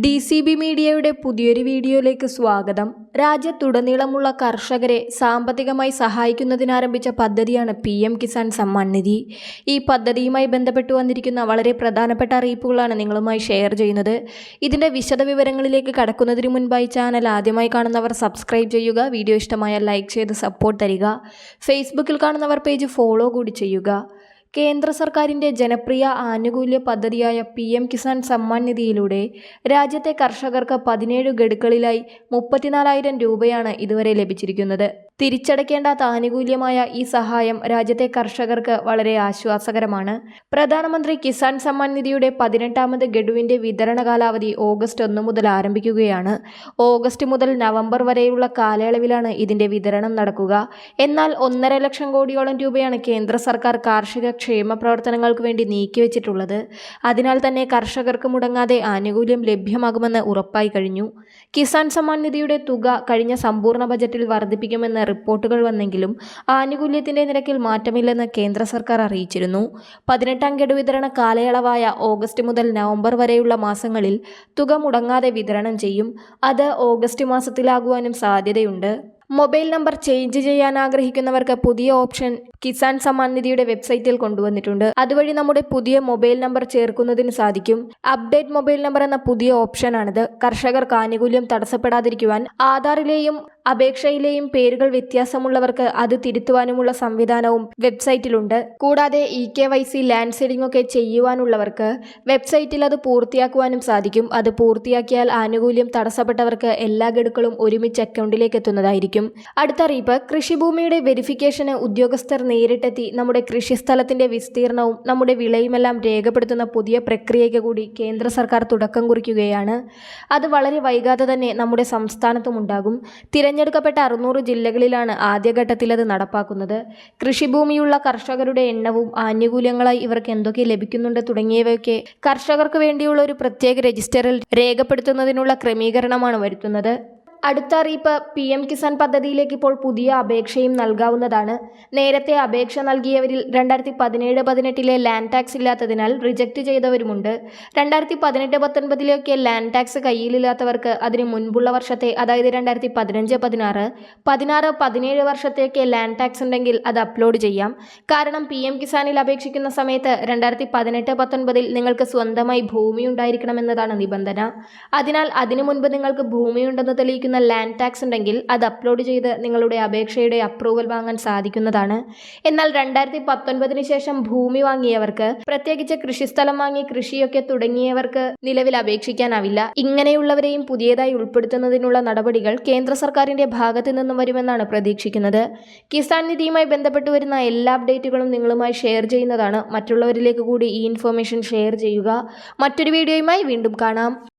D C B മീഡിയയുടെ പുതിയൊരു വീഡിയോയിലേക്ക് സ്വാഗതം. രാജ്യത്തുടനീളമുള്ള കർഷകരെ സാമ്പത്തികമായി സഹായിക്കുന്നതിനാരംഭിച്ച പദ്ധതിയാണ് പി എം കിസാൻ സമ്മാൻ നിധി ഈ പദ്ധതിയുമായി ബന്ധപ്പെട്ടു വന്നിരിക്കുന്ന വളരെ പ്രധാനപ്പെട്ട അറിയിപ്പുകളാണ് നിങ്ങളുമായി ഷെയർ ചെയ്യുന്നത്. ഇതിന്റെ വിശദവിവരങ്ങളിലേക്ക് കടക്കുന്നതിന് മുൻപായി ചാനൽ ആദ്യമായി കാണുന്നവർ സബ്സ്ക്രൈബ് ചെയ്യുക വീഡിയോ ഇഷ്ടമായാൽ ലൈക്ക് ചെയ്ത് സപ്പോർട്ട് തരിക. ഫേസ്ബുക്കിൽ കാണുന്നവർ പേജ് ഫോളോ കൂടി ചെയ്യുക. കേന്ദ്ര സർക്കാരിന്റെ ജനപ്രിയ ആനുകൂല്യ പദ്ധതിയായ പി എം കിസാൻ സമ്മാൻ നിധിയിലൂടെ രാജ്യത്തെ കർഷകർക്ക് പതിനേഴ് ഗഡുക്കളിലായി മുപ്പത്തിനാലായിരം രൂപയാണ് ഇതുവരെ ലഭിച്ചിരിക്കുന്നത്. തിരിച്ചടയ്ക്കേണ്ടാത്ത ആനുകൂല്യമായ ഈ സഹായം രാജ്യത്തെ കർഷകർക്ക് വളരെ ആശ്വാസകരമാണ്. പ്രധാനമന്ത്രി കിസാൻ സമ്മാൻ നിധിയുടെ പതിനെട്ടാമത് ഗഡുവിന്റെ വിതരണ കാലാവധി ഓഗസ്റ്റ് ഒന്ന് മുതൽ ആരംഭിക്കുകയാണ്. ഓഗസ്റ്റ് മുതൽ നവംബർ വരെയുള്ള കാലയളവിലാണ് ഇതിന്റെ വിതരണം നടക്കുക. എന്നാൽ ഒന്നര ലക്ഷം കോടിയോളം രൂപയാണ് കേന്ദ്ര സർക്കാർ കാർഷിക ക്ഷേമ പ്രവർത്തനങ്ങൾക്ക് വേണ്ടി നീക്കിവെച്ചിട്ടുള്ളത്. അതിനാൽ തന്നെ കർഷകർക്ക് മുടങ്ങാതെ ആനുകൂല്യം ലഭ്യമാകുമെന്ന് ഉറപ്പായി കഴിഞ്ഞു. കിസാൻ സമ്മാൻ നിധിയുടെ തുക കഴിഞ്ഞ സമ്പൂർണ ബജറ്റിൽ വർദ്ധിപ്പിക്കുമെന്ന് റിപ്പോർട്ടുകൾ വന്നെങ്കിലും ആനുകൂല്യത്തിന്റെ നിരക്കിൽ മാറ്റമില്ലെന്ന് കേന്ദ്ര സർക്കാർ അറിയിച്ചിരുന്നു. പതിനെട്ടാം ഗഡു വിതരണ കാലയളവായ ഓഗസ്റ്റ് മുതൽ നവംബർ വരെയുള്ള മാസങ്ങളിൽ തുക മുടങ്ങാതെ വിതരണം ചെയ്യും. അത് ഓഗസ്റ്റ് മാസത്തിലാകുവാനും സാധ്യതയുണ്ട്. മൊബൈൽ നമ്പർ ചേഞ്ച് ചെയ്യാൻ ആഗ്രഹിക്കുന്നവർക്ക് പുതിയ ഓപ്ഷൻ കിസാൻ സമ്മാൻ നിധിയുടെ വെബ്സൈറ്റിൽ കൊണ്ടുവന്നിട്ടുണ്ട്. അതുവഴി നമ്മുടെ പുതിയ മൊബൈൽ നമ്പർ ചേർക്കുന്നതിന് സാധിക്കും. അപ്ഡേറ്റ് മൊബൈൽ നമ്പർ എന്ന പുതിയ ഓപ്ഷനാണിത്. കർഷകർക്ക് ആനുകൂല്യം തടസ്സപ്പെടാതിരിക്കുവാൻ ആധാറിലെയും അപേക്ഷയിലെയും പേരുകൾ വ്യത്യാസമുള്ളവർക്ക് അത് തിരുത്തുവാനുമുള്ള സംവിധാനവും വെബ്സൈറ്റിലുണ്ട്. കൂടാതെ e K Y C land seeding ഒക്കെ ചെയ്യുവാനുള്ളവർക്ക് വെബ്സൈറ്റിൽ അത് പൂർത്തിയാക്കുവാനും സാധിക്കും. അത് പൂർത്തിയാക്കിയാൽ ആനുകൂല്യം തടസ്സപ്പെട്ടവർക്ക് എല്ലാ ഗഡുക്കളും ഒരുമിച്ച് അക്കൗണ്ടിലേക്ക് എത്തുന്നതായിരിക്കും. അടുത്തറിയിപ്പ് കൃഷിഭൂമിയുടെ വെരിഫിക്കേഷന് ഉദ്യോഗസ്ഥർ നേരിട്ടെത്തി നമ്മുടെ കൃഷിസ്ഥലത്തിന്റെ വിസ്തീർണവും നമ്മുടെ വിളയുമെല്ലാം രേഖപ്പെടുത്തുന്ന പുതിയ പ്രക്രിയയ്ക്ക് കൂടി കേന്ദ്ര സർക്കാർ തുടക്കം കുറിക്കുകയാണ്. അത് വളരെ വൈകാതെ തന്നെ നമ്മുടെ സംസ്ഥാനത്തും ഉണ്ടാകും. തിരഞ്ഞെടുക്കപ്പെട്ട അറുന്നൂറ് ജില്ലകളിലാണ് ആദ്യഘട്ടത്തിൽ അത് നടപ്പാക്കുന്നത്. കൃഷിഭൂമിയുള്ള കർഷകരുടെ എണ്ണവും ആനുകൂല്യങ്ങളായി ഇവർക്ക് എന്തൊക്കെ ലഭിക്കുന്നുണ്ട് തുടങ്ങിയവയൊക്കെ കർഷകർക്ക് വേണ്ടിയുള്ള ഒരു പ്രത്യേക രജിസ്റ്ററിൽ രേഖപ്പെടുത്തുന്നതിനുള്ള ക്രമീകരണമാണ് വരുത്തുന്നത്. അടുത്ത അറിയിപ്പ് പി എം കിസാൻ പദ്ധതിയിലേക്ക് ഇപ്പോൾ പുതിയ അപേക്ഷയും നൽകാവുന്നതാണ്. നേരത്തെ അപേക്ഷ നൽകിയവരിൽ രണ്ടായിരത്തി പതിനേഴ് പതിനെട്ടിലെ ലാൻഡ് ടാക്സ് ഇല്ലാത്തതിനാൽ റിജക്റ്റ് ചെയ്തവരുമുണ്ട്. രണ്ടായിരത്തി പതിനെട്ട് പത്തൊൻപതിലൊക്കെ ലാൻഡ് ടാക്സ് കയ്യിലില്ലാത്തവർക്ക് അതിന് മുൻപുള്ള വർഷത്തെ അതായത് രണ്ടായിരത്തി പതിനഞ്ച് പതിനാറ് പതിനാറ് പതിനേഴ് വർഷത്തേക്ക് ലാൻഡ് ടാക്സ് ഉണ്ടെങ്കിൽ അത് അപ്ലോഡ് ചെയ്യാം. കാരണം പി എം കിസാനിൽ അപേക്ഷിക്കുന്ന സമയത്ത് രണ്ടായിരത്തി പതിനെട്ട് പത്തൊൻപതിൽ നിങ്ങൾക്ക് സ്വന്തമായി ഭൂമി ഉണ്ടായിരിക്കണമെന്നതാണ് നിബന്ധന. അതിനാൽ അതിനു മുൻപ് നിങ്ങൾക്ക് ഭൂമിയുണ്ടെന്ന് തെളിയിക്കുന്ന ലാൻഡ് ടാക്സ് ഉണ്ടെങ്കിൽ അത് അപ്ലോഡ് ചെയ്ത് നിങ്ങളുടെ അപേക്ഷയുടെ അപ്രൂവൽ വാങ്ങാൻ സാധിക്കുന്നതാണ്. എന്നാൽ രണ്ടായിരത്തി പത്തൊൻപതിന് ശേഷം ഭൂമി വാങ്ങിയവർക്ക് പ്രത്യേകിച്ച് കൃഷിസ്ഥലം വാങ്ങി കൃഷിയൊക്കെ തുടങ്ങിയവർക്ക് നിലവിൽ അപേക്ഷിക്കാനാവില്ല. ഇങ്ങനെയുള്ളവരെയും പുതിയതായി ഉൾപ്പെടുത്തുന്നതിനുള്ള നടപടികൾ കേന്ദ്ര സർക്കാരിന്റെ ഭാഗത്തു നിന്നും വരുമെന്നാണ് പ്രതീക്ഷിക്കുന്നത്. കിസാൻ നിധിയുമായി ബന്ധപ്പെട്ട് വരുന്ന എല്ലാ അപ്ഡേറ്റുകളും നിങ്ങളുമായി ഷെയർ ചെയ്യുന്നതാണ്. മറ്റുള്ളവരിലേക്ക് കൂടി ഈ ഇൻഫർമേഷൻ ഷെയർ ചെയ്യുക. മറ്റൊരു വീഡിയോയുമായി വീണ്ടും കാണാം.